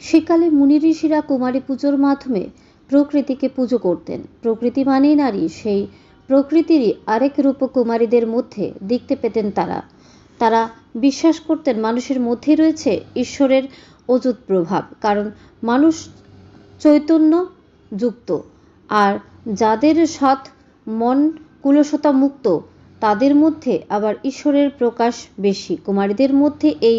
সেকালে মুনি ঋষিরা কুমারী পুজোর মাধ্যমে প্রকৃতিকে পুজো করতেন। প্রকৃতি মানেই নারী, সেই প্রকৃতিরই আরেক রূপ কুমারীদের মধ্যে দেখতে পেতেন তারা। তারা বিশ্বাস করতেন মানুষের মধ্যেই রয়েছে ঈশ্বরের অযুত প্রভাব, কারণ মানুষ চৈতন্য যুক্ত, আর যাদের সৎ মন কুলসতা মুক্ত তাদের মধ্যে আবার ঈশ্বরের প্রকাশ বেশি। কুমারীদের মধ্যে এই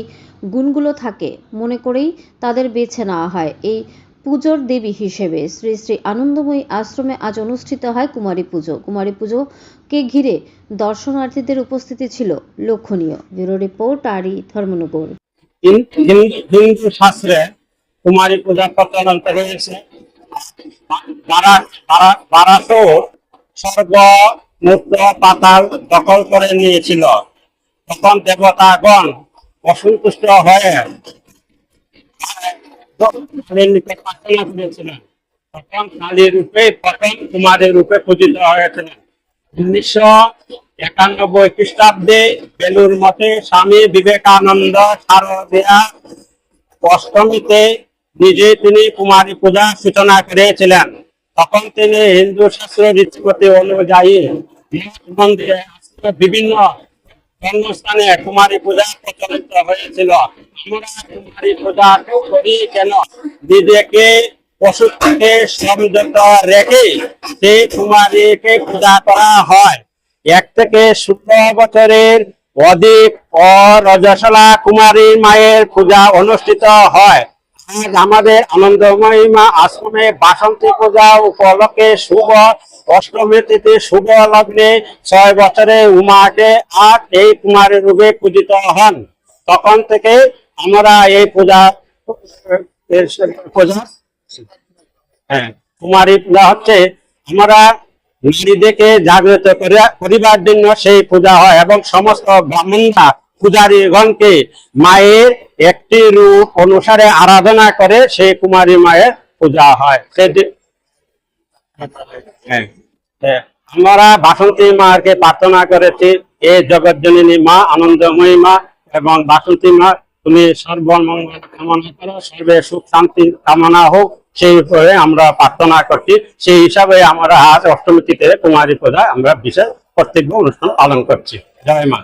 গুণগুলো থাকে। মনে করেই তাদের বেছে নেওয়া হয়। এই পুজোর দেবী হিসেবে শ্রী শ্রী আনন্দময়ী আশ্রমে আজ অনুষ্ঠিত হয় কুমারী পুজো। কুমারী পুজোকে ঘিরে দর্শনার্থীদের উপস্থিতি ছিল লক্ষণীয়। ব্যুরো রিপোর্ট আরই ধর্মনগর। হিন্দু শাস্ত্রে কুমারী মুক্ত পাতাল দখল করে নিয়েছিল। তখন দেবতাগণ অসন্তুষ্ট হয়ে প্রথম কুমারী রূপে পূজিত হয়েছিলেন। উনিশশো একানব্বই বেলুর মতে স্বামী বিবেকানন্দ অষ্টমীতে নিজে তিনি কুমারী পূজা সূচনা করেছিলেন। তখন তিনি হিন্দু শাস্ত্র রীতিপতি অনুযায়ী মন্দিরে বিভিন্ন জন্মস্থানে কুমারী পূজা প্রচলিত হয়েছিল। পূজা থেকে রেখে সেই কুমারীকে পূজা করা হয়। এক থেকে বছরের অধিক অরজসলা কুমারী মায়ের পূজা অনুষ্ঠিত হয়। আজ আমাদের আনন্দময়ী মা আশ্রমে বাসন্তী পূজা উপলক্ষে শুভ অষ্টমী তিথি শুভ লগ্নে ছয় বছরে উমাকে আর এই কুমারী রূপে পূজিত হন। তখন থেকে আমরা এই পূজা পূজা হ্যাঁ কুমারী পূজা হচ্ছে আমরা নারীদেরকে জাগ্রত করিবার জন্য সেই পূজা হয় এবং সমস্ত ব্রাহ্মণরা পূজারীগণকে মায়ের একটি রূপ অনুসারে আরাধনা করে সেই কুমারী মায়ের পূজা হয়। হ্যাঁ, আমরা বাসন্তী মাকে প্রার্থনা করেছি এ জগৎজননী মা আনন্দময়ী মা এবং বাসন্তী মা তুমি সর্বমঙ্গল কামনা করো সর্বে সুখ শান্তি কামনা হোক। সেই করে আমরা প্রার্থনা করছি। সেই হিসাবে আমরা আজ অষ্টমী তিথিতে কুমারী পূজা আমরা বিশেষ কর্তব্য অনুষ্ঠান পালন করছি। জয় মা।